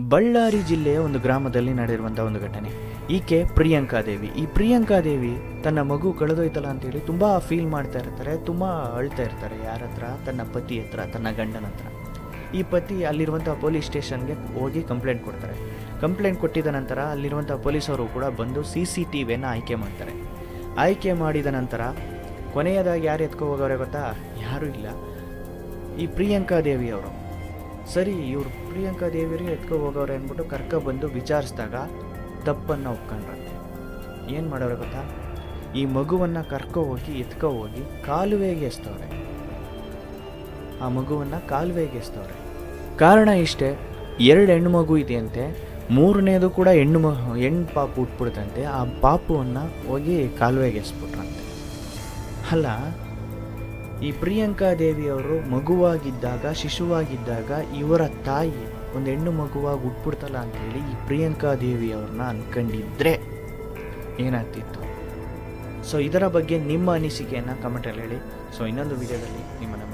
ಬಳ್ಳಾರಿ ಜಿಲ್ಲೆಯ ಒಂದು ಗ್ರಾಮದಲ್ಲಿ ನಡೆದಿರುವಂಥ ಒಂದು ಘಟನೆ. ಈಕೆ ಪ್ರಿಯಾಂಕಾ ದೇವಿ. ಈ ಪ್ರಿಯಾಂಕಾ ದೇವಿ ತನ್ನ ಮಗು ಕಳೆದೋಯ್ತಲ್ಲ ಅಂತೇಳಿ ತುಂಬ ಫೀಲ್ ಮಾಡ್ತಾ ಇರ್ತಾರೆ, ತುಂಬ ಅಳ್ತಾ ಇರ್ತಾರೆ. ಯಾರ ಹತ್ರ? ತನ್ನ ಪತಿ ಹತ್ರ, ತನ್ನ ಗಂಡನ ಹತ್ರ. ಈ ಪತಿ ಅಲ್ಲಿರುವಂಥ ಪೊಲೀಸ್ ಸ್ಟೇಷನ್ಗೆ ಹೋಗಿ ಕಂಪ್ಲೇಂಟ್ ಕೊಡ್ತಾರೆ. ಕಂಪ್ಲೇಂಟ್ ಕೊಟ್ಟಿದ ನಂತರ ಅಲ್ಲಿರುವಂಥ ಪೊಲೀಸರು ಕೂಡ ಬಂದು ಸಿ ಸಿ ಟಿ ವಿಯನ್ನು ಆಯ್ಕೆ ಮಾಡ್ತಾರೆ. ಆಯ್ಕೆ ಮಾಡಿದ ನಂತರ ಕೊನೆಯದಾಗಿ ಯಾರು ಎತ್ಕೋ ಹೋಗೋರೆ ಗೊತ್ತಾ? ಯಾರೂ ಇಲ್ಲ. ಈ ಪ್ರಿಯಾಂಕಾ ದೇವಿ ಅವರು ಸರಿ, ಇವ್ರು ಪ್ರಿಯಾಂಕಾ ದೇವಿಯರಿಗೆ ಎತ್ಕೊ ಹೋಗೋರು ಅಂದ್ಬಿಟ್ಟು ಕರ್ಕ ಬಂದು ವಿಚಾರಿಸಿದಾಗ ತಪ್ಪನ್ನು ಒಪ್ಕೊಂಡ್ರಂತೆ. ಏನು ಮಾಡೋರು ಗೊತ್ತಾ? ಈ ಮಗುವನ್ನು ಕರ್ಕೊ ಹೋಗಿ ಎತ್ಕೊ ಹೋಗಿ ಕಾಲುವೆಗೆ ಎಸ್ತವ್ರೆ ಆ ಮಗುವನ್ನು ಕಾಲುವೆಗೆ ಎಸ್ತವ್ರೆ ಕಾರಣ ಇಷ್ಟೇ, ಎರಡು ಹೆಣ್ಣು ಮಗು ಇದೆಯಂತೆ, ಮೂರನೇದು ಕೂಡ ಹೆಣ್ಣು ಮ, ಹೆಣ್ಣು ಪಾಪು ಹುಟ್ಬಿಡ್ತಂತೆ, ಆ ಪಾಪುವನ್ನು ಹೋಗಿ ಕಾಲುವೆಗೆ ಎಸ್ಬಿಟ್ರಂತೆ. ಅಲ್ಲ ಈ ಪ್ರಿಯಾಂಕಾ ದೇವಿಯವರು ಮಗುವಾಗಿದ್ದಾಗ, ಶಿಶುವಾಗಿದ್ದಾಗ ಇವರ ತಾಯಿ ಒಂದು ಹೆಣ್ಣು ಮಗುವಾಗಿ ಹುಟ್ಬಿಡ್ತಲ್ಲ ಅಂತೇಳಿ ಈ ಪ್ರಿಯಾಂಕಾ ದೇವಿಯವ್ರನ್ನ ಅನ್ಕೊಂಡಿದ್ರೆ ಏನಾಗ್ತಿತ್ತು? ಸೊ ಇದರ ಬಗ್ಗೆ ನಿಮ್ಮ ಅನಿಸಿಕೆಯನ್ನು ಕಮೆಂಟಲ್ಲಿ ಹೇಳಿ. ಸೊ ಇನ್ನೊಂದು ವಿಡಿಯೋದಲ್ಲಿ ನಿಮ್ಮನ್ನು